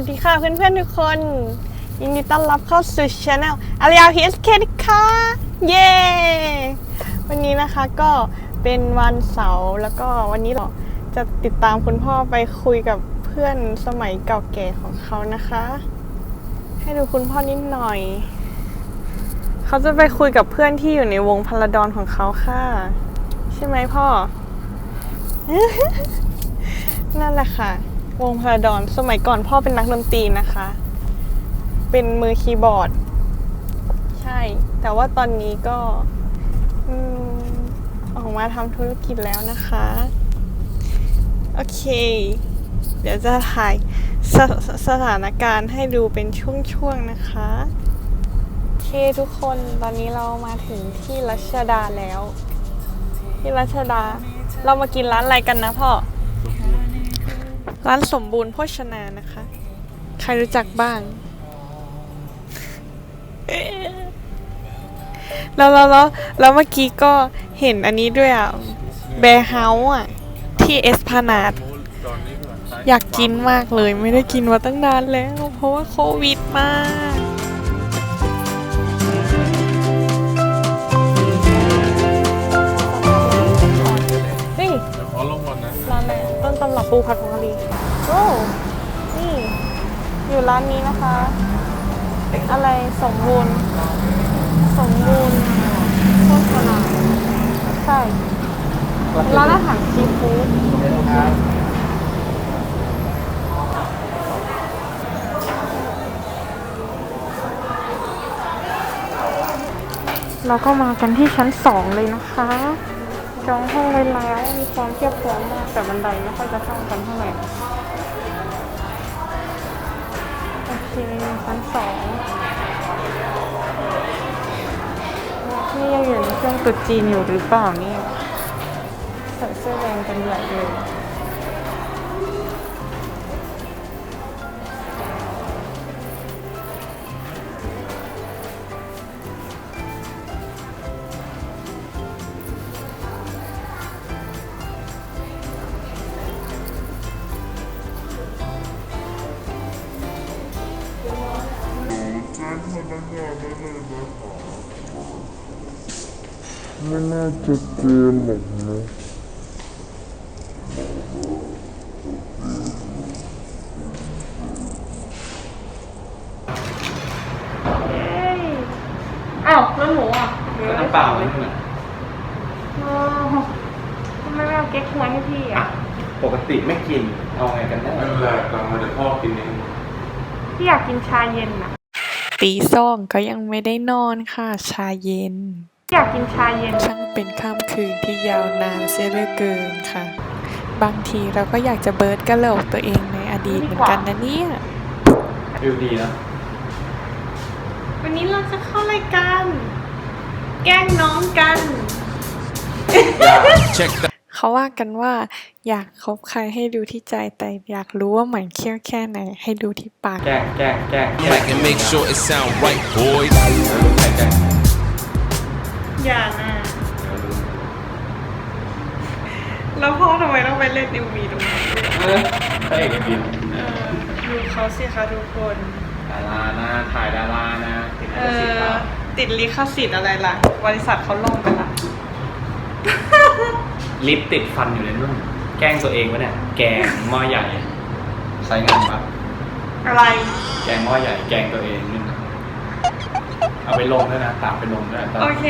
วัสดีค่ะเพื่อนๆทุกคน ยินดีต้อนรับเข้าสู่ช anel อาริยาพีเอสเคค่ะเย้วันนี้นะคะก็เป็นวันเสาร์แล้วก็วันนี้เราจะติดตามคุณพ่อไปคุยกับเพื่อนสมัยเก่าแก่ของเขานะคะ ให้ดูคุณพ่อนิดหน่อย เขาจะไปคุยกับเพื่อนที่อยู่ในวงพลาดอนของเขาค่ะ ใช่ไหมพ่อ นั่นแหละค่ะ วงพลาดอนสมัยก่อนพ่อเป็นนักดนตรีนะคะ เป็นมือคีย์บอร์ด ใช่ แต่ว่าตอนนี้ก็ออกมาทำธุรกิจแล้วนะคะ โอเค เดี๋ยวจะถ่ายสสสถานการณ์ให้ดูเป็นช่วงๆนะคะ โอเคทุกคนตอนนี้เรามาถึงที่รัชดาแล้ว ที่รัชดาเรามากินร้านอะไรกันนะพ่อ ร้านสมบูรณ์โภชนานะคะ ใครรู้จักบ้าง แล้วแล้วแล้วแล้วเมื่อกี้ก็เห็นอันนี้ด้วยอะ แบร์เฮาส์อะ ที่เอสพานาดอยากกินมากเลย ไม่ได้กินมาตั้งนานแล้ว เพราะว่าโควิดมาก ปูผัดผงกะหรี่โอ้นี่ อยู่ร้านนี้นะคะ อะไรสมบูรณ์ สมบูรณ์โภชนาใช่ร้านอาหารซีฟู้ดเราก็มากันที่ชั้นสองเลยนะคะ จองห้องไว้แล้ว มีความเทียบพร้อมมาก แต่บันไดไม่ค่อยจะเข้ากันเท่าไหร่ โอเคชั้นสองนี่ยังอยู่ในช่วงตรุษจีนอยู่หรือเปล่าเนี่ยใส่เสื้อแดงกันใหญ่เลย ไม่น่าจะเกินหรอกนะเอ้ยอ้าวแล้วหนูอะน้ำเปล่าไม่เหมือนอ๋อทำไมไม่เอาเก๊กฮวยให้พี่อะ ปกติไม่กิน เอาไงกันได้ไม่เป็นไรตังมาเดี๋ยวพ่อกินเอง พี่อยากกินชาเย็นอะตีสองก็ยังไม่ได้นอนค่ะ ชาเย็นพี่ อยากกินชาเย็น ช่างเป็นค่ำคืนที่ยาวนานเสียเหลือเกินค่ะ บางทีเราก็อยากจะเบิร์ดกระโหลกตัวเองในอดีตเหมือนกันนะเนี่ย วิวดีนะวันนี้เราจะเข้ารายการ แกล้งน้องกันเขาว่ากันว่า อยากคบใครให้ดูที่ใจแต่อยากรู้ว่าหมันเขี้ยวแค่ไหน ให้ดูที่ปากแกล้งแกล้งแกล้งแกล้ง Back and make sure it sound right, boys. อย่านะแล้วพ่อทำไมต้องไปเล่น MV ตรงนี้ด้วยเออพระเอกบินเออดูเขาสิคะทุกคน ดารานะถ่ายดารานะติดเอลิขสิทธิ์อ เปล่าติดลิขสิทธิ์อะไรล่ะ บริษัทเขาลงไปละ ลิปติดฟันอยู่ในนุ่นแกล้งตัวเองวะเนี่ยแกงหม้อใหญ่ใช้งานปะอะไร แกงหม้อใหญ่แกงตัวเองนี่นะเอาไปลงด้วยนะตามไปลงด้วยตามโอเค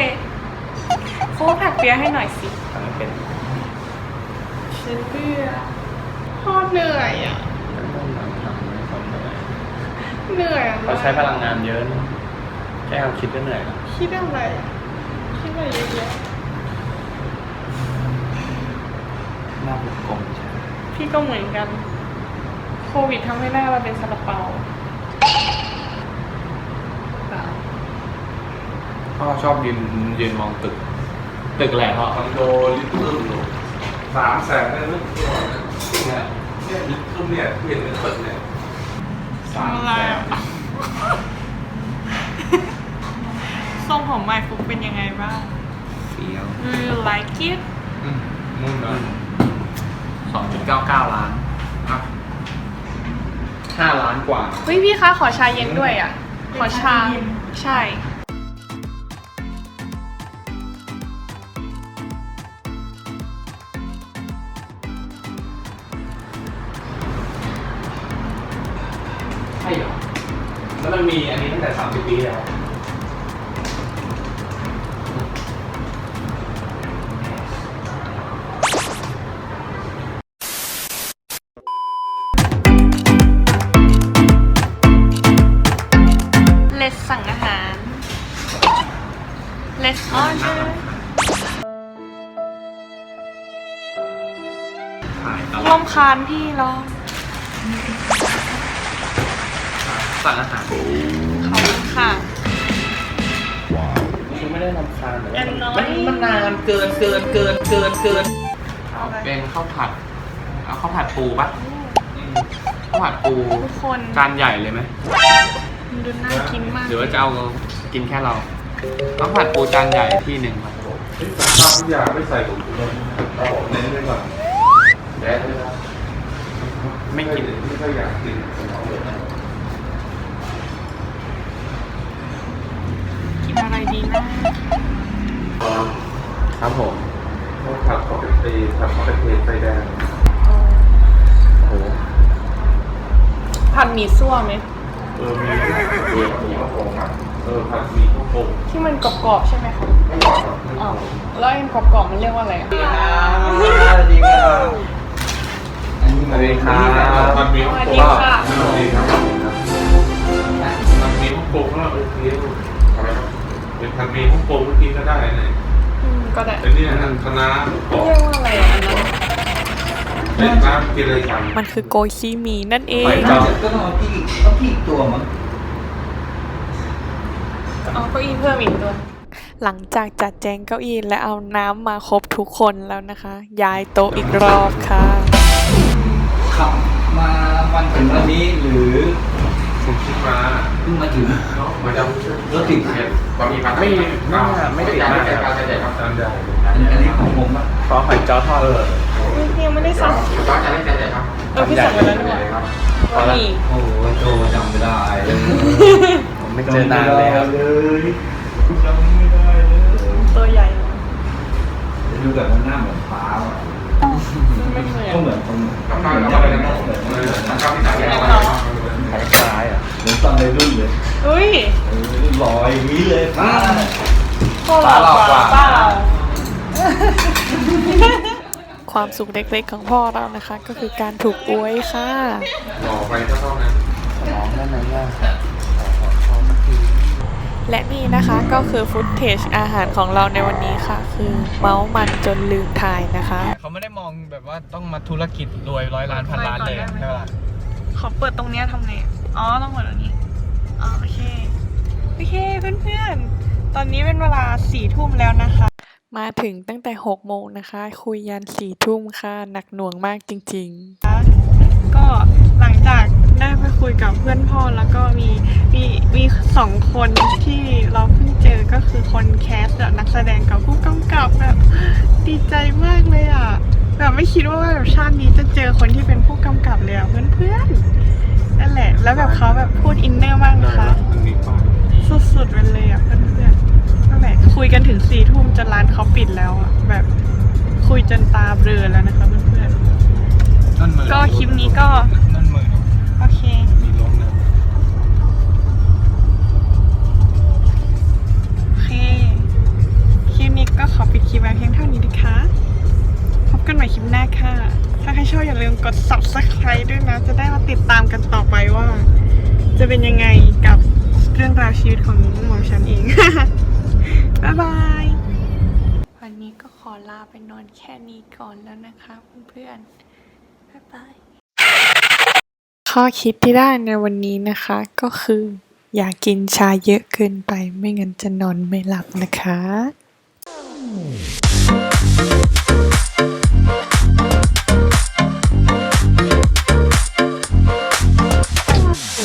โค้กผักเปียะให้หน่อยสิทำให้เป็นฉันเบื่อพ่อเหนื่อยอะต้องทำทำให้คนเหนื่อยเหนื่อยอะเขาใช้พลังงานเยอะนะแค่ความคิดก็เหนื่อยแล้วคิดอะไรอะคิดอะไรเยอะแยะหน้าบุกกลมใช่ไหมพี่ก็เหมือนกัน โควิดทำให้หน้าเราเป็นซาลาเปาเปล่า พ่อชอบยืนยืนมองตึก ตึกแหละพ่อคอนโดลิตเติ้ลสามแสนได้ไหมเนี่ยเนี่ยลิตเติ้ลเนี่ยที่เห็นเป็นตึกเนี่ยสามอะไรแสนอะทรงผมใหม่ฟุกเป็นยังไงบ้าง เฟี้ยว Do you like it นู่นนั่นสองจุดเก้าเก้าล้านอะห้าล้านกว่า เฮ้ยพี่คะขอชาเย็นด้วยอะ ขอชา ใช่ มันมีอันนี้ตั้งแต่สามสิบปีแล้ว Let's สั่งอาหาร Let's order ถ่ายตลร่อวดมคานพี่ลอง สั่งอาหารขอบคุณค่ะคือไม่ได้รำคาญแต่อัว่านน้อยมันมันนานเกินเกินเกินเกินเกินเอาเป็นข้าวผัดเอาข้าวผัดปูปะอืมข้าวผัดปูทุกคนจานใหญ่เลยไหมมันดูน่ากินมากหรือว่าจะเอากินแค่เราข้าวผัดปูจานใหญ่ที่หนึ่งครับเฮ้ยข้าวทุกอย่างไม่ใส่ผงชูรสเราบอกเน้นไว้ก่อนแย่เลยนะไม่กิน ไม่ค่อยอยากกินของเราเลยนะ กินอะไร ดีนะ ครับผมข้าวผัดก็เป็นตีผัดก็เป็นเทไฟแดงโอ้โหผัดหมี่ซั่วไหม เออมีเออมีข้าวโพดอะเออผัดมีข้าวโพดที่มันกรอบๆใช่ไหมคะไม่หวานหรอกอ๋อแล้วไอ้กรอบๆมันเรียกว่าอะไรอะสวัสดีครับ ผัดมีข้าวโพดเมื่อกี้ก็ได้นะอืมก็ได้เป็นเนี่ยนะคณะกรอบเรียกว่าอะไรอะอันนั้นเป็นน้ำกินเลยกันมันคือโกยซีหมีนั่นเองไปจอก็ต้องเอาพี่เอาพี่อีกตัวมั้งอ๋อเก็อีเพิ่มอีกตัวหลังจากจัดแจงเก้าอี้และเอาน้ำมาครบทุกคนแล้วนะคะ ย้ายโต๊ะอีกรอบค่ะ ขับมาวันถึงวันนี้หรือ คุณคิดมาเพิ่งมาถึงเนาะมาจากรถติดบะหมี่ผัดไม่ไม่ไม่ติดมากครับจานใหญ่ครับตานใหญ่อันอันนี้ของผมปะขอหอยจ้อทอดเอออุ๊ยยังไม่ได้สั่งจานใหญ่จานใหญ่ครับเราพี่สั่งไปแล้วนี่หว่าครับะหมี่โอ้โหโจจำไม่ได้ผมไม่เจอนานเลยครับเลยจำไม่ได้ พ่อหลอกกว่าเปล่า ความสุขเล็กๆของพ่อเรานะคะ ก็คือการถูกอวยค่ะ ต่อไปก็เท่านั้นหอมนั่นนั่นว่าและนี่นะคะก็คือฟุตเทจอาหารของเราในวันนี้ค่ะ คือเมาส์มันจนลืมถ่ายนะคะ เขาไม่ได้มองแบบว่าต้องมาธุรกิจรวยร้อยล้านพันล้านเลยใช่ไหมล่ะขอเปิดตรงเนี้ยทำไงอะอ๋อ ต้องเปิดตรงนี้ อ๋อ โอเค โอเคเพื่อนๆ ตอนนี้เป็นเวลาสี่ทุ่มแล้วนะคะ มาถึงตั้งแต่6โมงนะคะ คุยยันสี่ทุ่มค่ะ หนักหน่วงมากจริง ๆ ก็หลังจากได้ไปคุยกับเพื่อนพ่อแล้วก็มีมีมีสองคนที่เราเพิ่งเจอก็คือคนแคสแบบนักแสดงกับผู้กำกับแบบดีใจมากเลยอะแบบไม่คิดว่าแบบชาตินี้จะเจอคนที่เป็นผู้กำกับเลยอะเพื่อนๆนั่นแหละ แล้วแบบเขาแบบพูดอินเนอร์มากนะคะอันนี้ป้ายสุดๆไปเลยอะเพื่อนๆนั่น แหละคุยกันถึงสี่ทุ่มจนร้านเขาปิดแล้วอะแบบคุยจนตาเบลอแล้วนะคะเพื่อนนั่นมือๆก็คลิปนี้ก็นั่นมือโอเค มีลมนะโอเค คลิปนี้ก็ขอปิดคลิปไว้เพียงเท่านี้นะคะ พบกันใหม่คลิปหน้าค่ะ ถ้าใครชอบอย่าลืมกด subscribe ด้วยนะ จะได้มาติดตามกันต่อไปว่า จะเป็นยังไงกับเรื่องราวชีวิตของหมอฉันเอง บ๊ายบาย วันนี้ก็ขอลาไปนอนแค่นี้ก่อนแล้วนะคะเพื่อนๆบ๊ายบาย ข้อคิดที่ได้ในวันนี้นะคะก็คือ อย่ากินชาเยอะเกินไปไม่งั้นจะนอนไม่หลับนะคะ